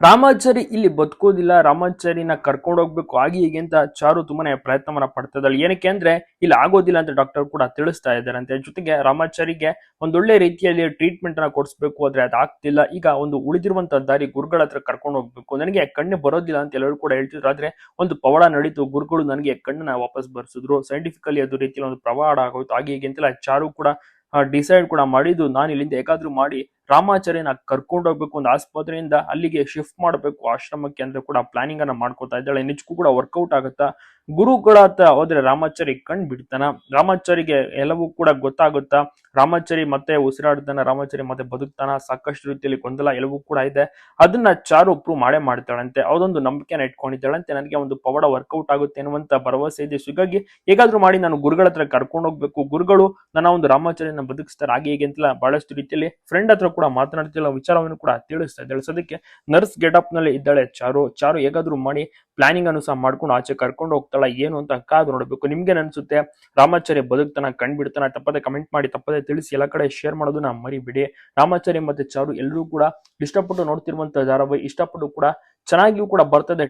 ರಾಮಾಚಾರಿ ಇಲ್ಲಿ ಬದುಕೋದಿಲ್ಲ, ರಾಮಾಚಾರಿನ ಕರ್ಕೊಂಡು ಹೋಗ್ಬೇಕು, ಹಾಗೆ ಹೀಗೆ ಚಾರು ತುಂಬಾನೇ ಪ್ರಯತ್ನವನ್ನ ಪಡ್ತಾ ಇದ್ದಾಳೆ ಏನಕ್ಕೆ ಅಂದ್ರೆ, ಇಲ್ಲಿ ಆಗೋದಿಲ್ಲ ಅಂತ ಡಾಕ್ಟರ್ ಕೂಡ ತಿಳಿಸ್ತಾ ಇದ್ದಾರಂತೆ ಜೊತೆಗೆ ರಾಮಾಚಾರಿಗೆ ಒಂದೊಳ್ಳೆ ರೀತಿಯಲ್ಲಿ ಟ್ರೀಟ್ಮೆಂಟ್ ಅನ್ನ ಕೊಡಿಸ್ಬೇಕು, ಆದ್ರೆ ಅದಾಗ್ತಿಲ್ಲ ಈಗ ಒಂದು ಉಳಿದಿರುವಂತ ದಾರಿ ಗುರುಗಳ ಹತ್ರ ಕರ್ಕೊಂಡು ಹೋಗ್ಬೇಕು. ನನಗೆ ಕಣ್ಣು ಬರೋದಿಲ್ಲ ಅಂತ ಎಲ್ಲರೂ ಕೂಡ ಹೇಳ್ತಿದ್ರು. ಆದ್ರೆ ಒಂದು ಪವಾಡ ನಡೀತು, ಗುರುಗಳು ನನಗೆ ಕಣ್ಣನ್ನ ವಾಪಸ್ ಬರ್ಸಿದ್ರು. ಸೈಂಟಿಫಿಕಲಿ ಅದು ರೀತಿಯಲ್ಲಿ ಒಂದು ಪ್ರವಾಡ ಆಗೋಯ್ತು, ಹಾಗೆ ಹೀಗೆ ಅಂತೆಲ್ಲ ಚಾರು ಕೂಡ ಡಿಸೈಡ್ ಕೂಡ ಮಾಡಿದ್ದು. ನಾನು ಇಲ್ಲಿಂದ ಹೇಗಾದ್ರೂ ಮಾಡಿ ರಾಮಾಚಾರ್ಯನ ಕರ್ಕೊಂಡು ಹೋಗ್ಬೇಕು ಒಂದು ಆಸ್ಪತ್ರೆಯಿಂದ ಅಲ್ಲಿಗೆ ಶಿಫ್ಟ್ ಮಾಡಬೇಕು ಆಶ್ರಮಕ್ಕೆ ಅಂತ ಕೂಡ ಪ್ಲಾನಿಂಗ್ ಅನ್ನ ಮಾಡ್ಕೊತಾ ಇದ್ದಾಳೆ. ನಿಜಕ್ಕೂ ಕೂಡ ವರ್ಕೌಟ್ ಆಗುತ್ತಾ? ಗುರುಗಳ ಹತ್ರ ಹೋದ್ರೆ ರಾಮಾಚಾರಿ ಕಣ್ ಬಿಡ್ತಾನ ರಾಮಾಚಾರಿಗೆ ಎಲ್ಲವೂ ಕೂಡ ಗೊತ್ತಾಗುತ್ತಾ? ರಾಮಾಚಾರಿ ಮತ್ತೆ ಉಸಿರಾಡ್ತಾನ ರಾಮಾಚಾರಿ ಮತ್ತೆ ಬದುಕ್ತಾನ, ಸಾಕಷ್ಟು ರೀತಿಯಲ್ಲಿ ಗೊಂದಲ ಎಲ್ಲವೂ ಕೂಡ ಇದೆ. ಅದನ್ನ ಚಾರು ಪ್ರೂವ್ ಮಾಡೇ ಮಾಡ್ತಾಳಂತೆ. ಅದೊಂದು ನಂಬಿಕೆನ ಇಟ್ಕೊಂಡಿದ್ದಾಳಂತೆ. ನನಗೆ ಒಂದು ಪವಾಡ ವರ್ಕೌಟ್ ಆಗುತ್ತೆ ಅನ್ನುವಂತ ಭರವಸೆ ಇದೆ. ಹೀಗಾಗಿ ಹೇಗಾದ್ರೂ ಮಾಡಿ ನಾನು ಗುರುಗಳ ಹತ್ರ ಕರ್ಕೊಂಡು ಹೋಗ್ಬೇಕು. ಗುರುಗಳು ನನ್ನ ಒಂದು ರಾಮಾಚಾರ್ಯನ ಬದುಕಿಸ್ತಾರೆ. ಹಾಗೆ ಹೀಗೆ ಅಂತೆಲ್ಲ ಬಹಳಷ್ಟು ರೀತಿಯಲ್ಲಿ ಫ್ರೆಂಡ್ ಹತ್ರ ಕೂಡ ಮಾತನಾಡ್ತಿಲ್ಲ. ವಿಚಾರವನ್ನು ಕೂಡ ತಿಳಿಸ್ತಾ ಇದ್ದಾಳೆ. ಸದ್ಯಕ್ಕೆ ನರ್ಸ್ ಗೆಟಪ್ನಲ್ಲಿ ಇದ್ದಾಳೆ ಚಾರು. ಚಾರು ಹೇಗಾದ್ರೂ ಮಾಡಿ ಪ್ಲಾನಿಂಗ್ ಅನ್ನು ಸಹ ಮಾಡ್ಕೊಂಡು ಆಚೆ ಕರ್ಕೊಂಡು ಹೋಗ್ತಾಳ, ಏನು ಅಂತ ಕಾದು ನೋಡಬೇಕು. ನಿಮ್ಗೆ ಅನ್ಸುತ್ತೆ ರಾಮಾಚಾರ್ಯ ಬದುಕ್ತಾನ ಕಂಡ್ಬಿಡ್ತಾನ ತಪ್ಪದೆ ಕಮೆಂಟ್ ಮಾಡಿ, ತಪ್ಪದೆ ತಿಳಿಸಿ, ಎಲ್ಲ ಕಡೆ ಶೇರ್ ಮಾಡೋದನ್ನ ಮರಿಬಿಡಿ. ರಾಮಾಚಾರ್ಯ ಮತ್ತೆ ಚಾರು ಎಲ್ಲರೂ ಕೂಡ ಇಷ್ಟಪಟ್ಟು ನೋಡ್ತಿರುವಂತ ಧಾರಾವಾಹಿ ಇಷ್ಟಪಟ್ಟು ಕೂಡ ಚೆನ್ನಾಗಿಯೂ ಕೂಡ ಬರ್ತದೆ.